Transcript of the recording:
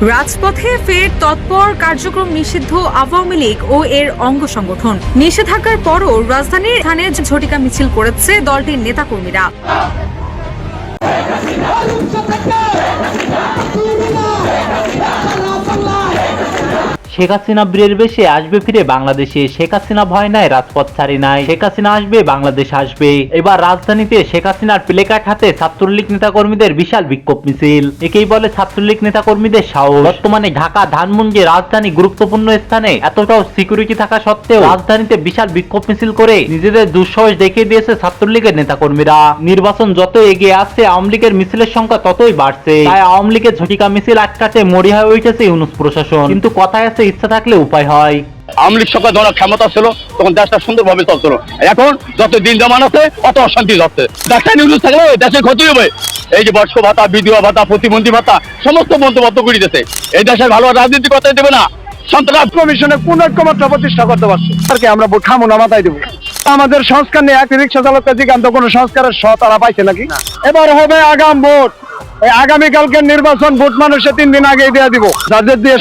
রাজপথে ফের তৎপর কার্যক্রম নিষিদ্ধ আওয়ামী লীগ ও এর অঙ্গ সংগঠন। নিষেধাজ্ঞার পরও রাজধানীর থানে ঝটিকা মিছিল করেছে দলটির নেতাকর্মীরা। শেখ হাসিনা বীরের বেশে আসবে ফিরে বাংলাদেশে। শেখ হাসিনা ভয় নাই, রাজপথ ছাড়ি নাই। শেখ হাসিনা আসবে, বাংলাদেশ আসবে। এবার রাজধানীতে শেখ হাসিনার প্লেকার্ড হাতে ছাত্রলীগ নেতাকর্মীদের বিশাল বিক্ষোভ মিছিল। একেই বলে ছাত্রলীগ নেতাকর্মীদের সাহস। বর্তমানে ঢাকা, ধানমন্ডি রাজধানী গুরুত্বপূর্ণ স্থানে এতটাও সিকিউরিটি থাকা সত্ত্বেও রাজধানীতে বিশাল বিক্ষোভ মিছিল করে নিজেদের দুঃসাহস দেখিয়ে দিয়েছে ছাত্রলীগের নেতাকর্মীরা। নির্বাচন যত এগিয়ে আসছে, আওয়ামী লীগের মিছিলের সংখ্যা ততই বাড়ছে। তাই আওয়ামী লীগের ঝটিকা মিছিল আটকাতে মরি হয়ে উঠেছে ইউনুস প্রশাসন। কিন্তু কথায় আছে ইচ্ছা থাকলে উপায় হয়। আওয়ামী লীগ সরকার যখন ক্ষমতা ছিল তখন দেশটা সুন্দরভাবে চলছিল এখন যত দিন জমান আছে অত অশান্তি যাচ্ছে। ডাক্তার নিউজ থাকলে দেশের ক্ষতি হবে। এই যে বর্ষ ভাতা বিধবা ভাতা প্রতিবন্ধী ভাতা সমস্ত বন্ধুবদ্ধ করে দিতেছে এই দেশের ভালো রাজনীতি করতে দেবে না। সন্ত্রাস কমিশনে প্রতিষ্ঠা করতে পারছে। সরকারকে আমরা ভোট খামো না মাথায় দেবো। আমাদের সংস্কার নিয়ে এক রিক্সা চালককে জিজ্ঞান্ত কোনো সংস্কারের স তারা পাইছে নাকি? এবার হবে আগাম ভোট। এই আগামীকালকে নির্বাচন ভোট মানুষের তিন দিন আগে দিয়ে দিব। যাদের দিয়ে